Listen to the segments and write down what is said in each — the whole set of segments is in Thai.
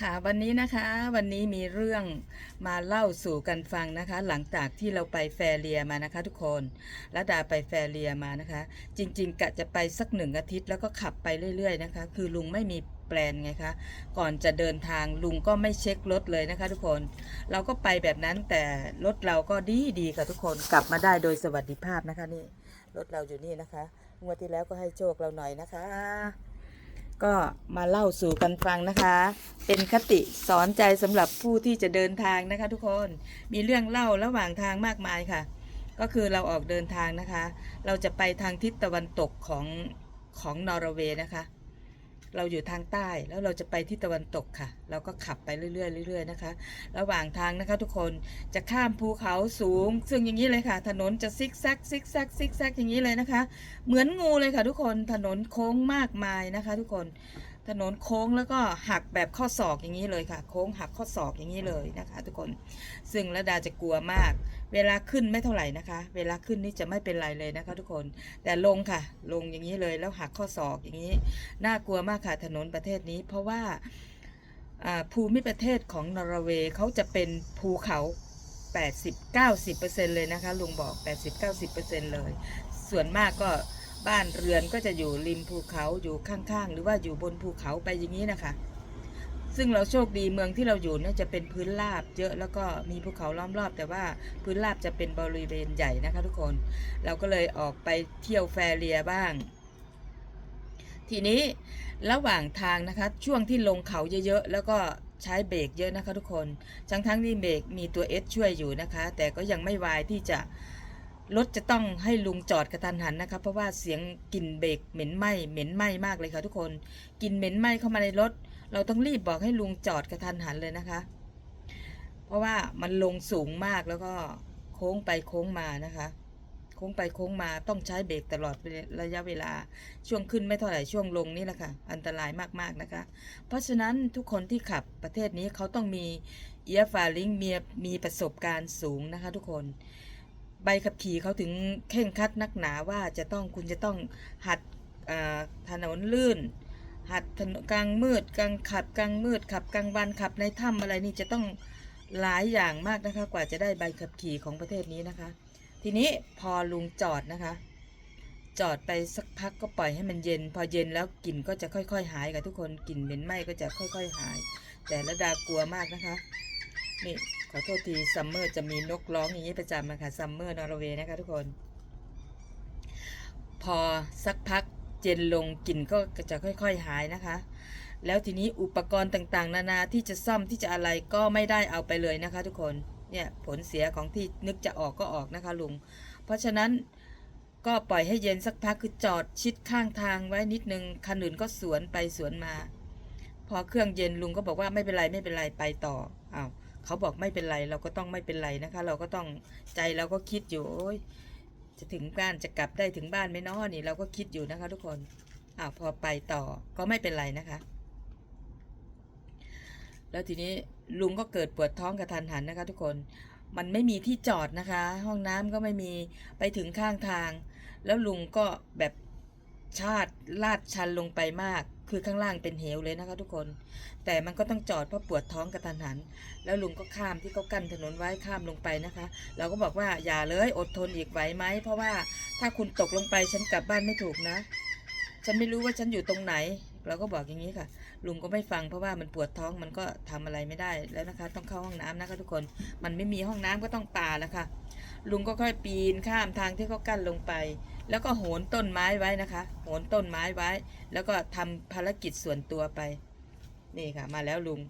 ค่ะวันนี้นะคะวันนี้มีเรื่องมาเล่าสู่กันฟังนะคะ หลังจากที่เราไปแฟเรียมานะคะ ทุกคนและดาไปแฟเรียมานะคะ จริง ๆกะจะไปสักหนึ่งอาทิตย์แล้วก็ขับไปเรื่อย ๆ นะคะ คือลุงไม่มีแปลนไงคะก่อนจะเดินทางลุงก็ไม่เช็ครถเลยนะคะ ทุกคน เราก็ไปแบบนั้นแต่รถเราก็ดีดีๆค่ะทุกคนกลับมาได้โดยสวัสดิภาพนะคะนี่รถเราอยู่นี่นะคะงวดที่แล้วก็ให้โชคเราหน่อยนะคะ ก็มาเล่าสู่กันฟังนะคะ เป็นคติสอนใจสำหรับผู้ที่จะเดินทางนะคะ ทุกคนมีเรื่องเล่าระหว่างทางมากมายค่ะ ก็คือเราออกเดินทางนะคะ เราจะไปทางทิศตะวันตกของของนอร์เวย์นะคะ เราอยู่ทางใต้แล้วเราจะไปที่ตะวันตกค่ะ เราก็ขับไปเรื่อยๆเรื่อยๆนะคะ ระหว่างทางนะคะ ทุกคนจะข้ามภูเขาสูง ซึ่งอย่างนี้เลยค่ะ ถนนจะซิกแซกซิกแซกซิกแซกอย่างนี้เลยนะคะ เหมือนงูเลยค่ะ ทุกคนถนนโค้งมากมายนะคะ ทุกคน ถนนโค้งแล้วก็หักแบบข้อศอกอย่างนี้เลยค่ะ โค้งหักข้อศอกอย่างนี้เลยนะคะ ทุกคนซึ่งระดาจะกลัวมาก เวลาขึ้นไม่เท่าไหร่นะคะ เวลาขึ้นนี่จะไม่เป็นไรเลยนะคะ ทุกคนแต่ลงค่ะ ลงอย่างนี้เลยแล้วหักข้อศอกอย่างนี้ น่ากลัวมากค่ะถนนประเทศนี้ เพราะว่าภูมิประเทศของนอร์เวย์เขาจะเป็นภูเขา80-90%เลยนะคะลุงบอก 80-90%เลย ส่วนมากก็ บ้านเรือนก็จะอยู่ริมภูเขาอยู่ข้างๆ หรือว่าอยู่บนภูเขาไปอย่างนี้นะคะ ซึ่งเราโชคดีเมืองที่เราอยู่เนี่ยจะเป็นพื้นราบเยอะแล้วก็มีภูเขาล้อมรอบ แต่ว่าพื้นราบจะเป็นบริเวณใหญ่นะคะทุกคน เราก็เลยออกไปเที่ยวแฟเรียบ้าง ทีนี้ระหว่างทางนะคะช่วงที่ลงเขาเยอะๆแล้วก็ใช้เบรกเยอะนะคะทุกคนทั้งทั้งๆที่เบรกมีตัว S ช่วยอยู่นะคะ แต่ก็ยังไม่วายที่จะ รถจะต้องให้ลุงจอดกระทันหันนะคะเพราะว่าเสียงกลิ่นเบรกเหม็นไหม้เหม็นไหม้มากเลยค่ะทุกคนกลิ่นเหม็นไหม้เข้ามาในรถ เราต้องรีบบอกให้ลุงจอดกระทันหันเลยนะคะ เพราะว่ามันลงสูงมากแล้วก็โค้งไปโค้งมานะคะ โค้งไปโค้งมาต้องใช้เบรกตลอดระยะเวลาช่วงขึ้นไม่เท่าไหร่ช่วงลงนี่แหละค่ะอันตรายมากๆนะคะ เพราะฉะนั้นทุกคนที่ขับประเทศนี้เขาต้องมีเอียฟาลิงมีมีประสบการณ์สูงนะคะ ทุกคน ใบขับขี่เขาถึงเข่งคัดนักหนาว่าจะต้องคุณจะต้องหัดถนนลื่น หัดถนนกลางมืดกลางขับกลางมืดขับกลางวันขับในถ้ำอะไรนี่จะต้องหลายอย่างมากนะคะ กว่าจะได้ใบขับขี่ของประเทศนี้นะคะ ทีนี้พอลุงจอดนะคะ จอดไปสักพักก็ปล่อยให้มันเย็น พอเย็นแล้วกลิ่นก็จะค่อย ๆ หายกับทุกคนกลิ่นเหม็นไหม้ก็จะค่อย ๆ หาย แต่ละดากลัวมากนะคะนี่ ขอโทษทีซัมเมอร์จะมีนกร้องอย่างนี้ประจำนะคะซัมเมอร์นอร์เวย์นะคะทุกคน พอสักพักเย็นลงกลิ่นก็จะค่อยๆหายนะคะ แล้วทีนี้อุปกรณ์ต่างๆ นานาที่จะซ่อมที่จะอะไรก็ไม่ได้เอาไปเลยนะคะ ทุกคนเนี่ยผลเสียของที่นึกจะออกก็ออกนะคะลุง เพราะฉะนั้นก็ปล่อยให้เย็นสักพักคือจอดชิดข้างทางไว้นิดนึงคันอื่นก็สวนไปสวนมา พอเครื่องเย็นลุงก็บอกว่าไม่เป็นไรไม่เป็นไรไปต่ออ้าว เขาบอกไม่เป็นไร เราก็ต้องไม่เป็นไรนะคะ เราก็ต้องใจเราก็คิดอยู่โอ๊ยจะถึงบ้านจะกลับได้ถึงบ้านไหมนาะนี่เราก็คิดอยู่นะคะ ทุกคนอ้าวพอไปต่อก็ไม่เป็นไรนะคะ แล้วทีนี้ลุงก็เกิดปวดท้องกระทันหันนะคะ ทุกคนมันไม่มีที่จอดนะคะ ห้องน้ำก็ไม่มีไปถึงข้างทาง แล้วลุงก็แบบชาดลาดชันลงไปมาก คือข้างล่างเป็นเหวเลยนะคะทุกคน แต่มันก็ต้องจอดเพราะปวดท้องกระทันหัน แล้วลุงก็ข้ามที่เขากั้นถนนไว้ข้ามลงไปนะคะ เราก็บอกว่าอย่าเลยอดทนอีกไหวไหม เพราะว่าถ้าคุณตกลงไปฉันกลับบ้านไม่ถูกนะ ฉันไม่รู้ว่าฉันอยู่ตรงไหน เราก็บอกอย่างนี้ค่ะ ลุงก็ไม่ฟังเพราะว่ามันปวดท้องมันก็ทำอะไรไม่ได้แล้วนะคะ ต้องเข้าห้องน้ำนะคะทุกคน มันไม่มีห้องน้ำก็ต้องป่าแล้วค่ะ ลุงก็ค่อยปีนข้ามทางที่เขากั้นลงไป แล้วก็โหนต้นไม้ไว้นะคะ โหนต้นไม้ไว้ แล้วก็ทำภารกิจส่วนตัวไป นี่ค่ะ มาแล้วลุง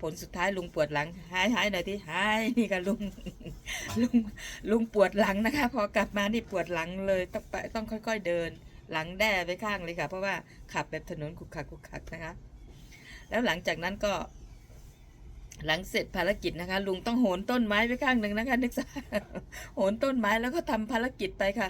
ผลสุดท้ายลุงปวดหลัง หายหายหน่อยที่หายนี่ค่ะลุง ลุง ลุงปวดหลังนะคะ พอกลับมานี่ปวดหลังเลย ต้องไปต้องค่อย ๆเดิน หลังแด้ไปข้างเลยค่ะ เพราะว่าขับแบบถนนขุกขักขุกขักนะคะ แล้วหลังจากนั้นก็ หลังเสร็จภารกิจนะคะ ลุงต้องโหนต้นไม้ไปข้างหนึ่งนะคะนึกซะโหนต้นไม้แล้วก็ทำภารกิจไปค่ะ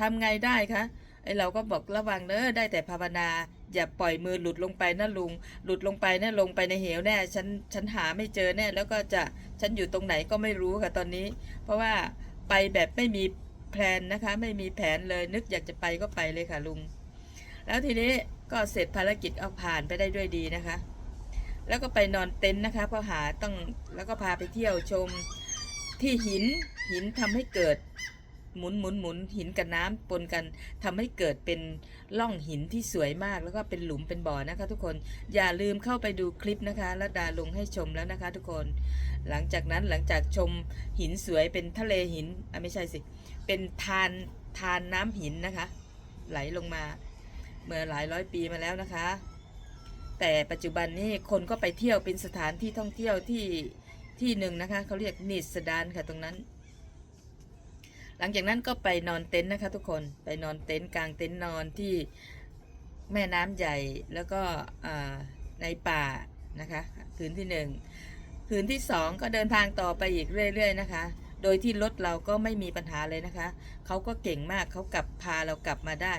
ทำไงได้คะไอเราก็บอกระวังเนอะได้แต่ภาวนา อย่าปล่อยมือหลุดลงไปนะลุง หลุดลงไปเนี่ยลงไปในเหวแน่ฉันฉันหาไม่เจอแน่แล้วก็จะฉันอยู่ตรงไหนก็ไม่รู้ค่ะตอนนี้ เพราะว่าไปแบบไม่มีแพลนนะคะ ไม่มีแผนเลยนึกอยากจะไปก็ไปเลยค่ะลุง แล้วทีนี้ก็เสร็จภารกิจเอาผ่านไปได้ด้วยดีนะคะ แล้วก็ไปนอนเต็นท์นะคะเพราะหาต้องแล้วก็พาไปเที่ยวชมที่หินหินทำให้เกิดหมุนหมุนหมุนหินกับน้ำปนกันทำให้เกิดเป็นล่องหินที่สวยมาก แล้วก็เป็นหลุมเป็นบ่อนะคะ ทุกคนอย่าลืมเข้าไปดูคลิปนะคะแล้วดาลงให้ชมแล้วนะคะ ทุกคน หลังจากนั้นหลังจากชมหินสวยเป็นทะเลหินอะไม่ใช่สิ เป็นทานทานน้ำหินนะคะ ไหลลงมา เมื่อหลายร้อยปีมาแล้วนะคะ แต่ปัจจุบันนี้คนก็ไปเที่ยวเป็นสถานที่ท่องเที่ยวที่ที่หนึ่งนะคะเขาเรียกนิสดานค่ะตรงนั้น หลังจากนั้นก็ไปนอนเต็นท์นะคะทุกคนไปนอนเต็นท์กลางเต็นท์นอนที่แม่น้ำใหญ่แล้วก็ในป่านะคะคืนที่หนึ่งคืนที่สองก็เดินทางต่อไปอีกเรื่อย ๆ นะคะ โดยที่รถเราก็ไม่มีปัญหาเลยนะคะ เขาก็เก่งมากเขากลับพาเรากลับมาได้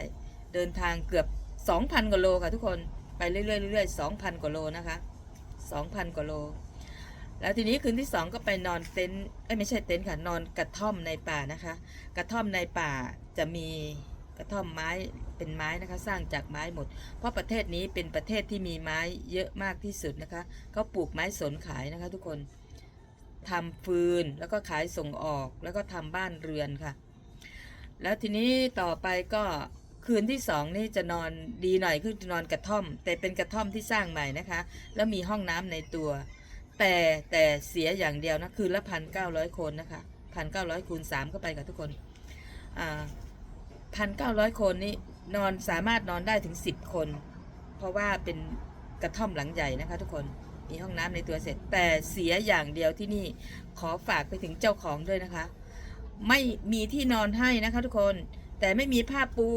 เดินทางเกือบ 2,000กว่าโลค่ะทุกคน ไปเรื่อยๆเรื่อยๆ2,000กว่าโลนะคะ2,000กว่าโล แล้วทีนี้คืนที่2ก็ไปนอนเต็นท์เอ้ยไม่ใช่เต็นท์ค่ะนอนกระท่อมในป่านะคะ กระท่อมในป่าจะมีกระท่อมไม้เป็นไม้นะคะสร้างจากไม้หมด เพราะประเทศนี้เป็นประเทศที่มีไม้เยอะมากที่สุดนะคะเขาปลูกไม้สนขายนะคะทุกคนทำฟืนแล้วก็ขายส่งออกแล้วก็ทำบ้านเรือนค่ะ แล้วทีนี้ต่อไปก็ คืนที่สองนี่จะนอนดีหน่อยคือจะนอนกระท่อม แต่เป็นกระท่อมที่สร้างใหม่นะคะ แล้วมีห้องน้ำในตัว แต่แต่เสียอย่างเดียวนะคืนละพันเก้าร้อยคนนะคะพันเก้าร้อยคูณสามเข้าไปกับทุกคนอ่าพันเก้าร้อยคนนี้นอนสามารถนอนได้ถึงสิบคน เพราะว่าเป็นกระท่อมหลังใหญ่นะคะ ทุกคนมีห้องน้ำในตัวเสร็จ แต่เสียอย่างเดียวที่นี่ขอฝากไปถึงเจ้าของด้วยนะคะ ไม่มีที่นอนให้นะคะทุกคนแต่ไม่มีผ้าปู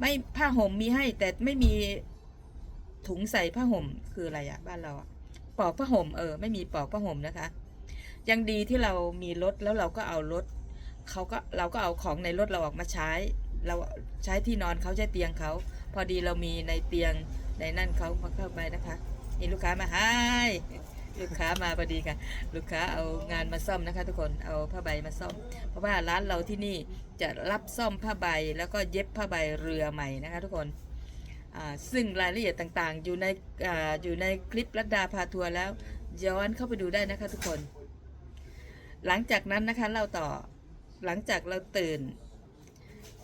ไม่ผ้าห่มมีให้ แต่ไม่มีถุงใส่ผ้าห่มคืออะไรอะบ้านเราอะปอกผ้าห่มเออไม่มีปอกผ้าห่มนะคะ ยังดีที่เรามีรถแล้วเราก็เอารถเขาก็เราก็เอาของในรถเราออกมาใช้ เราใช้ที่นอนเขาใช้เตียงเขาพอดีเรามีในเตียงในนั่นเขามาเข้าไปนะคะนี่ลูกค้ามาให้ ลูกค้ามาพอดีค่ะ ลูกค้าเอางานมาซ่อมนะคะ ทุกคนเอาผ้าใบมาซ่อม เพราะว่าร้านเราที่นี่จะรับซ่อมผ้าใบแล้วก็เย็บผ้าใบเรือใหม่นะคะ ทุกคนซึ่งรายละเอียดต่างๆ อยู่ในออยู่ในคลิปรัดดาพาทัวร์แล้วย้อนเข้าไปดูได้นะคะทุกคน หลังจากนั้นนะคะเราต่อหลังจากเราตื่น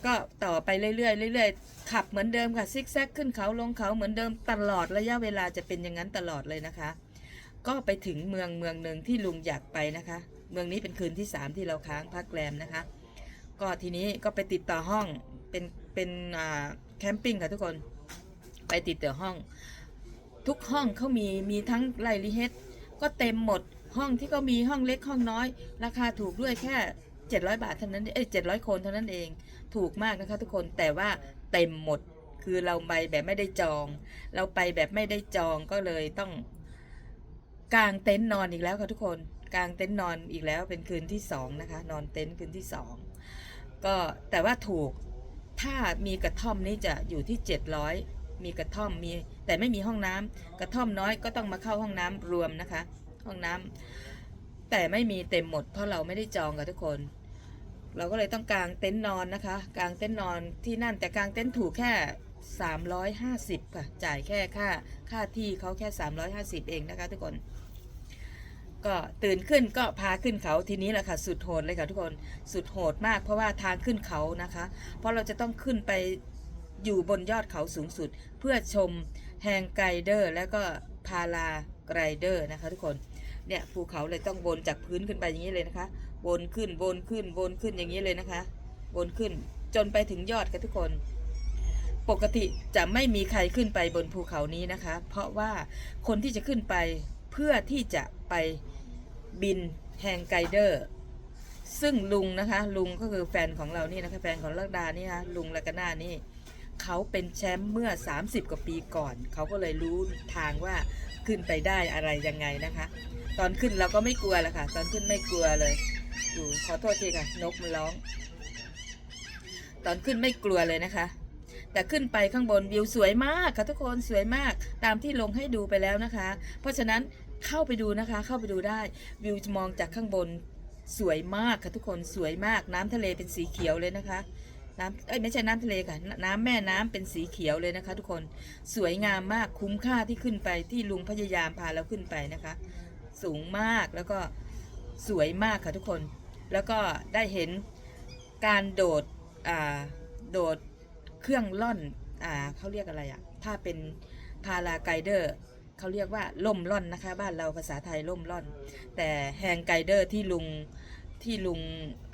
ก็ต่อไปเรื่อยๆเรื่อยๆขับเหมือนเดิมค่ะซิกแซกขึ้นเขาลงเขาเหมือนเดิมตลอดระยะเวลาจะเป็นอย่างนั้นตลอดเลยนะคะ ก็ไปถึงเมืองเมืองหนึ่งที่ลุงอยากไปนะคะ เมืองนี้เป็นคืนที่สามที่เราค้างพักแรมนะคะ ก็ทีนี้ก็ไปติดต่อห้องเป็นเป็นอ่าแคมปิ้งค่ะทุกคนไปติดต่อห้อง ทุกห้องเขามีมีทั้งไลลิเฮดก็เต็มหมดห้องที่เขามีห้องเล็กห้องน้อย ราคาถูกด้วยแค่ 700 บาทเท่านั้นเอ้ย700คนเท่านั้นเองถูกมากนะคะทุกคนแต่ว่าเต็มหมดคือเราไปแบบไม่ได้จอง เราไปแบบไม่ได้จองก็เลยต้อง กางเต็นท์นอนอีกแล้วค่ะทุกคนกางเต็นท์นอนอีกแล้วเป็นคืนที่สองนะคะ นอนเต็นท์คืนที่สองก็แต่ว่าถูกถ้ามีกระท่อมนี่จะอยู่ที่ 700 มีกระท่อมมีแต่ไม่มีห้องน้ำกระท่อมน้อยก็ต้องมาเข้าห้องน้ำรวมนะคะ ห้องน้ำแต่ไม่มีเต็มหมด เพราะเราไม่ได้จองกับทุกคน เราก็เลยต้องกางเต็นท์นอนนะคะกางเต็นท์นอนที่นั่นแต่กางเต็นท์ถูกแค่ 350ค่ะจ่ายแค่ค่าค่าที่เขาแค่ 350 เองนะคะทุกคน ก็ตื่นขึ้นก็พาขึ้นเขาทีนี้แหละค่ะสุดโหดเลยค่ะทุกคนสุดโหดมาก เพราะว่าทางขึ้นเขานะคะ เพราะเราจะต้องขึ้นไปอยู่บนยอดเขาสูงสุด เพื่อชมแฮงไกเดอร์แล้วก็พาราไกเดอร์นะคะทุกคนเนี่ยภูเขาเลยต้องวนจากพื้นขึ้นไปอย่างนี้เลยนะคะวนขึ้นวนขึ้นวนขึ้นอย่างนี้เลยนะคะวนขึ้นจนไปถึงยอดกันทุกคนปกติจะไม่มีใครขึ้นไปบนภูเขานี้นะคะ เพราะว่าคนที่จะขึ้นไป พื่อที่จะไปบินแฮงไกเดอร์ ซึ่งลุงนะคะ ลุงก็คือแฟนของเรานี่นะคะแฟนของลักดานี่นะคะลุงลักนานี่เขาเป็นแชมป์เมื่อ 30 กว่าปีก่อน เขาก็เลยรู้ทางว่าขึ้นไปได้อะไรยังไงนะคะ ตอนขึ้นเราก็ไม่กลัวล้วค่ะ ตอนขึ้นไม่กลัวเลยอยู่ขอโทษทีค่ะ นกมันร้อง ตอนขึ้นไม่กลัวเลยนะคะ แต่ขึ้นไปข้างบนวิวสวยมากค่ะทุกคนสวยมากตามที่ลงให้ดูไปแล้วนะคะ เพราะฉะนั้น เข้าไปดูนะคะ เข้าไปดูได้วิวมองจากข้างบนสวยมากค่ะทุกคนสวยมากน้ำทะเลเป็นสีเขียวเลยนะคะน้ำเอ้ยไม่ใช่น้ำทะเลค่ะนน้ำแม่น้ำเป็นสีเขียวเลยนะคะ ทุกคนสวยงามมากคุ้มค่าที่ขึ้นไปที่ลุงพยายามพาเราขึ้นไปนะคะ สูงมากแล้วก็สวยมากค่ะทุกคน แล้วก็ได้เห็นการโดดอ่าโดดเครื่องล่อนอ่าเขาเรียกอะไรอะถ้าเป็นพาราไกเดอร์ เขาเรียกว่าล่มล่อนนะคะ บ้านเราภาษาไทยล่มล่อน แต่แฮงไกเดอร์ที่ลุงที่ลุง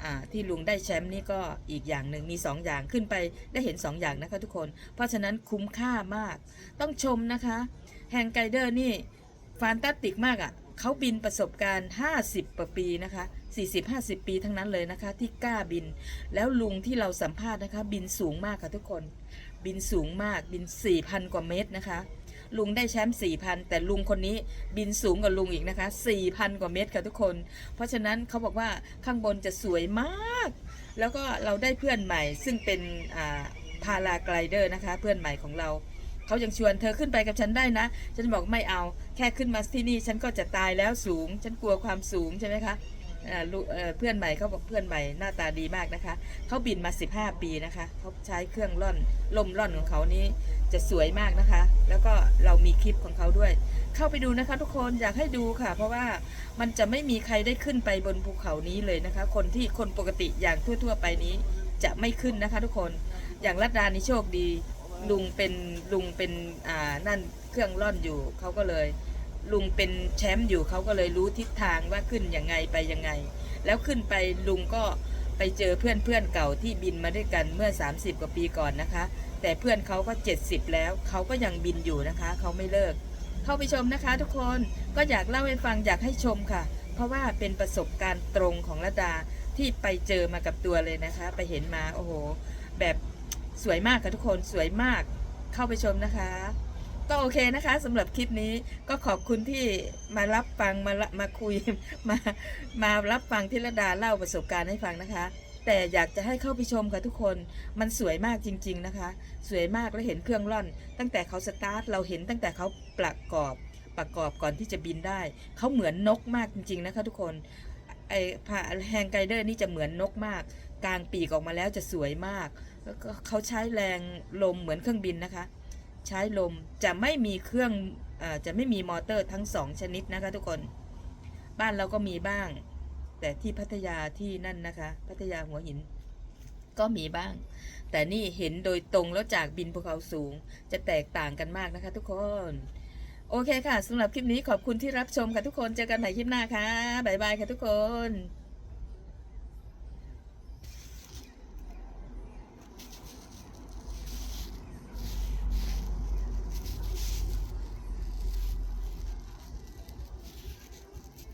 อ่าที่ลุงได้แชมป์นี่ก็อีกอย่างหนึ่งมีสองอย่างขึ้นไปได้เห็นสองอย่างนะคะทุกคน เพราะฉะนั้นคุ้มค่ามาก ต้องชมนะคะแฮงไกเดอร์นี่ฟานตาสติกมากอะ่ะเขาบินประสบการณ์ 50กว่าปีนะคะ 40-50 ปีทั้งนั้นเลยนะคะ ที่กล้าบิน แล้วลุงที่เราสัมภาษณ์นะคะ บินสูงมากค่ะทุกคน บินสูงมากบิน 4,000 กว่าเมตรนะคะ ลุงได้แชมป์4,000แต่ลุงคนนี้บินสูงกว่าลุงอีกนะคะ4,000กว่าเมตรค่ะทุกคน เพราะฉะนั้นเขาบอกว่าข้างบนจะสวยมาก แล้วก็เราได้เพื่อนใหม่ซึ่งเป็นอ่าพาราไกลเดอร์นะคะ เพื่อนใหม่ของเราเขายังชวนเธอขึ้นไปกับฉันได้นะ ฉันบอกไม่เอา แค่ขึ้นมาที่นี่ ฉันก็จะตายแล้วสูง ฉันกลัวความสูงใช่ไหมคะ เพื่อนใหม่เขาบอกเพื่อนใหม่หน้าตาดีมากนะคะเขาบินมา 15 ปีนะคะเขาใช้เครื่องร่อนลมร่อนของเขานี้จะสวยมากนะคะ แล้วก็เรามีคลิปของเขาด้วย เข้าไปดูนะคะ ทุกคนอยากให้ดูค่ะ เพราะว่ามันจะไม่มีใครได้ขึ้นไปบนภูเขานี้เลยนะคะ คนที่คนปกติอย่างทั่ว ๆ ไปนี้จะไม่ขึ้นนะคะ ทุกคนอย่างรัตดานี่โชคดีลุงเป็นลุงเป็นอ่านั่นเครื่องร่อนอยู่เขาก็เลย ลุงเป็นแชมป์อยู่เขาก็เลยรู้ทิศทางว่าขึ้นยังไงไปยังไง แล้วขึ้นไปลุงก็ไปเจอเพื่อนเพื่อนเก่าที่บินมาด้วยกันเมื่อ 30 กว่าปีก่อนนะคะ แต่เพื่อนเขาก็ 70 แล้วเขาก็ยังบินอยู่นะคะเขาไม่เลิก เข้าไปชมนะคะ ทุกคนก็อยากเล่าให้ฟังอยากให้ชมค่ะ เพราะว่าเป็นประสบการณ์ตรงของระดาที่ไปเจอมากับตัวเลยนะคะ ไปเห็นมาโอ้โห แบบสวยมากค่ะทุกคนสวยมากเข้าไปชมนะคะ ก็โอเคนะคะสำหรับคลิปนี้ก็ขอบคุณที่มารับฟังมามาคุยมามารับฟังที่ระดาเล่าประสบการณ์ให้ฟังนะคะ แต่อยากจะให้เข้าไปชมค่ะทุกคนมันสวยมากจริง ๆนะคะ สวยมากแล้วเห็นเครื่องร่อน ตั้งแต่เขาสตาร์ทเราเห็นตั้งแต่เขาประกอบประกอบก่อนที่จะบินได้ เขาเหมือนนกมากจริง ๆนะคะ ทุกคนไอผาแฮงไกเดอร์นี่จะเหมือนนกมาก กลางปีกออกมาแล้วจะสวยมากเขาใช้แรงลมเหมือนเครื่องบินนะคะ ใช้ลมจะไม่มีเครื่องอจะไม่มีมอเตอร์ทั้งสองชนิดนะคะทุกคน บ้านเราก็มีบ้าง แต่ที่พัทยาที่นั่นนะคะ พัทยาหัวหิน ก็มีบ้าง แต่นี่เห็นโดยตรงแล้วจากบินภูเขาสูง จะแตกต่างกันมากนะคะทุกคน โอเคค่ะสำหรับคลิปนี้ขอบคุณที่รับชมค่ะทุกคน เจอกันใหม่คลิปหน้าค่ะ บ๊ายบายค่ะทุกคน